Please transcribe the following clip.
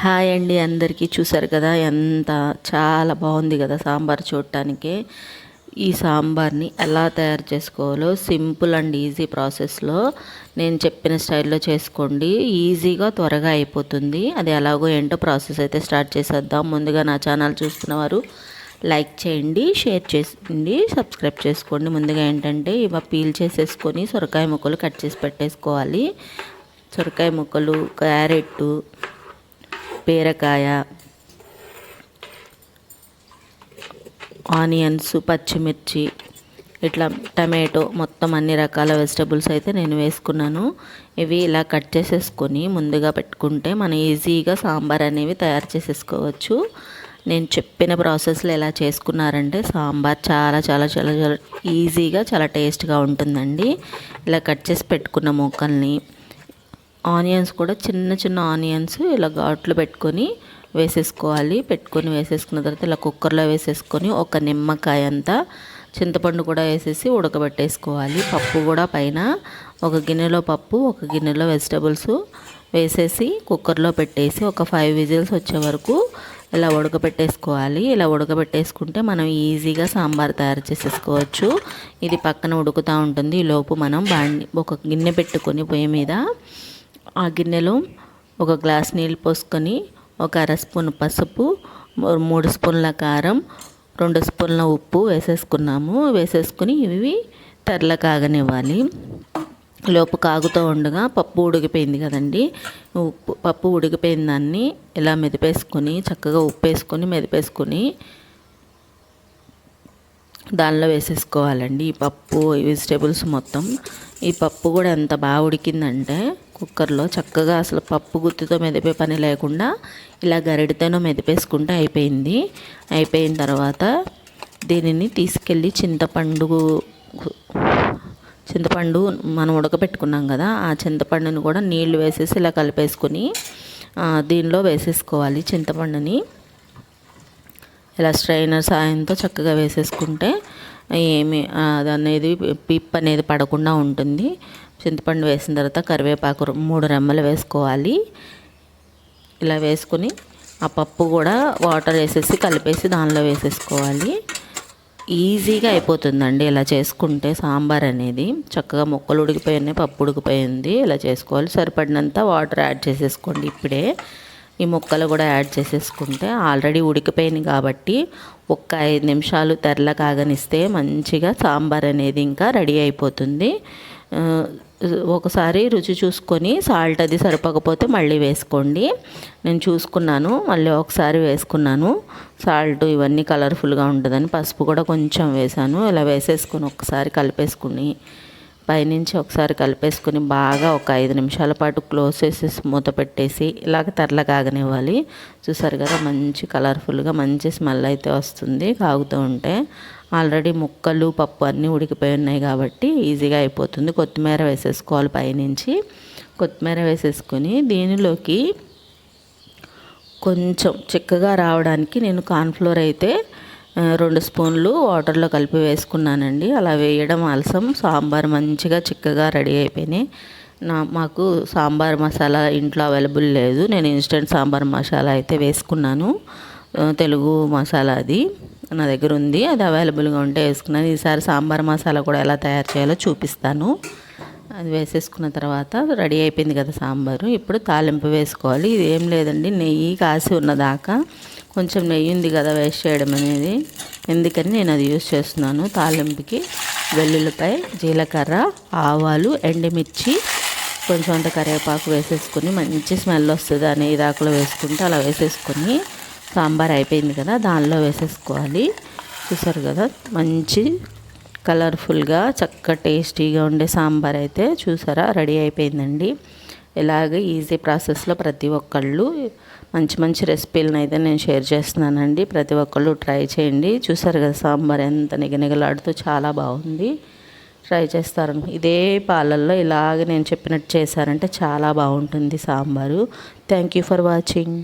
Hi అండి అందరికీ. చూసారు కదా ఎంత చాలా బాగుంది కదా సాంబార్ చూడటానికి. ఈ సాంబార్ని ఎలా తయారు చేసుకోవాలో సింపుల్ అండ్ ఈజీ ప్రాసెస్లో నేను చెప్పిన స్టైల్లో చేసుకోండి. ఈజీగా త్వరగా అయిపోతుంది. అది ఎలాగో ఏంటో ప్రాసెస్ అయితే స్టార్ట్ చేసేద్దాం. ముందుగా నా ఛానల్ చూస్తున్నవారు లైక్ చేయండి షేర్ చేయండి సబ్స్క్రైబ్ చేసుకోండి. ముందుగా ఏంటంటే ఇవ పీల్ చేసేసుకొని సొరకాయ ముక్కలు కట్ చేసి పెట్టేసుకోవాలి. సొరకాయ ముక్కలు క్యారెట్ బీరకాయ ఆనియన్స్ పచ్చిమిర్చి ఇట్లా టమాటో మొత్తం అన్ని రకాల వెజిటబుల్స్ అయితే నేను వేసుకున్నాను. ఇవి ఇలా కట్ చేసేసుకొని ముందుగా పెట్టుకుంటే మనం ఈజీగా సాంబార్ అనేవి తయారు చేసేసుకోవచ్చు. నేను చెప్పిన ప్రాసెస్లో ఎలా చేసుకున్నారంటే సాంబార్ చాలా చాలా చాలా చాలా ఈజీగా చాలా టేస్ట్గా ఉంటుందండి. ఇలా కట్ చేసి పెట్టుకున్న మొక్కల్ని ఆనియన్స్ కూడా చిన్న చిన్న ఆనియన్స్ ఇలా ఘాట్లు పెట్టుకొని వేసేసుకోవాలి. పెట్టుకొని వేసేసుకున్న తర్వాత ఇలా కుక్కర్లో వేసేసుకొని ఒక నిమ్మకాయ అంతా చింతపండు కూడా వేసేసి ఉడకబెట్టేసుకోవాలి. పప్పు కూడా పైన ఒక గిన్నెలో పప్పు ఒక గిన్నెలో వెజిటబుల్స్ వేసేసి కుక్కర్లో పెట్టేసి ఒక ఫైవ్ విజిల్స్ వచ్చే వరకు ఇలా ఉడకబెట్టేసుకోవాలి. ఇలా ఉడకబెట్టేసుకుంటే మనం ఈజీగా సాంబార్ తయారు చేసేసుకోవచ్చు. ఇది పక్కన ఉడుకుతూ ఉంటుంది. ఈ లోపు మనం బాండి ఒక గిన్నె పెట్టుకొని పొయ్యి మీద ఆ గిన్నెలో ఒక గ్లాస్ నీళ్ళు పోసుకొని ఒక అర స్పూన్ పసుపు మూడు స్పూన్ల కారం రెండు స్పూన్ల ఉప్పు వేసేసుకున్నాము. వేసేసుకుని ఇవి తెరల కాగనివ్వాలి. లోపు కాగుతూ ఉండగా పప్పు ఉడికిపోయింది కదండి. ఉప్పు పప్పు ఉడికిపోయిన దాన్ని ఇలా మెదిపేసుకొని చక్కగా ఉప్పు వేసుకొని మెదిపేసుకొని దానిలో వేసేసుకోవాలండి. ఈ పప్పు వెజిటేబుల్స్ మొత్తం. ఈ పప్పు కూడా ఎంత బాగా ఉడికిందంటే కుక్కర్లో చక్కగా అసలు పప్పు గుత్తితో మెదిపే పని లేకుండా ఇలా గరిడితోనో మెదిపేసుకుంటే అయిపోయింది. అయిపోయిన తర్వాత దీనిని తీసుకెళ్ళి చింతపండు చింతపండు మనం ఉడకపెట్టుకున్నాం కదా ఆ చింతపండుని కూడా నీళ్ళు వేసేసి ఇలా కలిపేసుకొని దీనిలో వేసేసుకోవాలి చింతపండుని. ఇలా స్ట్రైనర్ సాయంతో చక్కగా వేసేసుకుంటే ఏమి అది అనేది పిప్ అనేది పడకుండా ఉంటుంది. చింతపండు వేసిన తర్వాత కరివేపాకు మూడు రెమ్మలు వేసుకోవాలి. ఇలా వేసుకుని ఆ పప్పు కూడా వాటర్ వేసేసి కలిపేసి దానిలో వేసేసుకోవాలి. ఈజీగా అయిపోతుందండి ఇలా చేసుకుంటే సాంబార్ అనేది. చక్కగా ముక్కలు ఉడికిపోయినాయి పప్పు ఉడికిపోయింది ఇలా చేసుకోవాలి. సరిపడినంత వాటర్ యాడ్ చేసేసుకోండి ఇప్పుడే. ఈ ముక్కలు కూడా యాడ్ చేసేసుకుంటే ఆల్రెడీ ఉడికిపోయింది కాబట్టి ఒక్క ఐదు నిమిషాలు తెరల కాగనిస్తే మంచిగా సాంబార్ అనేది ఇంకా రెడీ అయిపోతుంది. ఒకసారి రుచి చూసుకొని సాల్ట్ అది సరిపోకపోతే మళ్ళీ వేసుకోండి. నేను చూసుకున్నాను మళ్ళీ ఒకసారి వేసుకున్నాను. సాల్ట్ ఇవన్నీ కలర్ఫుల్గా ఉంటుందని పసుపు కూడా కొంచెం వేసాను ఇలా వేసేసుకొని ఒకసారి కలిపేసుకుని పైనుంచి ఒకసారి కలిపేసుకుని బాగా ఒక ఐదు నిమిషాల పాటు క్లోజ్ చేసేసి మూత పెట్టేసి ఇలాగ తెరల కాగనివ్వాలి. చూసారు కదా మంచి కలర్ఫుల్గా మంచి స్మెల్ అయితే వస్తుంది కాగుతూ ఉంటే. ఆల్రెడీ ముక్కలు పప్పు అన్నీ ఉడికిపోయి ఉన్నాయి కాబట్టి ఈజీగా అయిపోతుంది. కొత్తిమీర వేసేసుకోవాలి పైనుంచి. కొత్తిమీర వేసేసుకొని దీనిలోకి కొంచెం చిక్కగా రావడానికి నేను కార్న్ఫ్లోర్ అయితే రెండు స్పూన్లు వాటర్లో కలిపి వేసుకున్నానండి. అలా వేయడం ఆలసం సాంబార్ మంచిగా చిక్కగా రెడీ అయిపోయినాయి. నా మాకు సాంబార్ మసాలా ఇంట్లో అవైలబుల్ లేదు. నేను ఇన్స్టెంట్ సాంబార్ మసాలా అయితే వేసుకున్నాను. తెలుగు మసాలా అది. నా దగ్గర ఉంది. అది అవైలబుల్గా ఉంటే వేసుకున్నాను. ఈసారి సాంబార్ మసాలా కూడా ఎలా తయారు చేయాలో చూపిస్తాను. అది వేసేసుకున్న తర్వాత రెడీ అయిపోయింది కదా సాంబారు. ఇప్పుడు తాలింపు వేసుకోవాలి. ఇది ఏం లేదండి. నెయ్యి కాసి ఉన్నదాకా కొంచెం నెయ్యి ఉంది కదా వేస్ట్ చేయడం అనేది. ఎందుకని నేను అది యూస్ చేస్తున్నాను. తాలింపుకి వెల్లుల్లిపై జీలకర్ర ఆవాలు ఎండుమిర్చి కొంచెం అంత కరివేపాకు వేసేసుకొని మంచి స్మెల్ వస్తుంది. అనే ఇదాకులో వేసుకుంటే అలా వేసేసుకొని సాంబార్ అయిపోయింది కదా దానిలో వేసేసుకోవాలి. చూసారు కదా మంచి కలర్ఫుల్గా చక్క టేస్టీగా ఉండే సాంబార్ అయితే చూసారా రెడీ అయిపోయిందండి. ఇలాగ ఈజీ ప్రాసెస్లో ప్రతి ఒక్కళ్ళు మంచి మంచి రెసిపీలను అయితే నేను షేర్ చేస్తున్నానండి. ప్రతి ఒక్కళ్ళు ట్రై చేయండి. చూసారు కదా సాంబార్ ఎంత నిగనిగలాడుతూ చాలా బాగుంది. ట్రై చేస్తారు ఇదే పాలల్లో ఇలాగ నేను చెప్పినట్టు చేశారంటే చాలా బాగుంటుంది sambar. Thank you for watching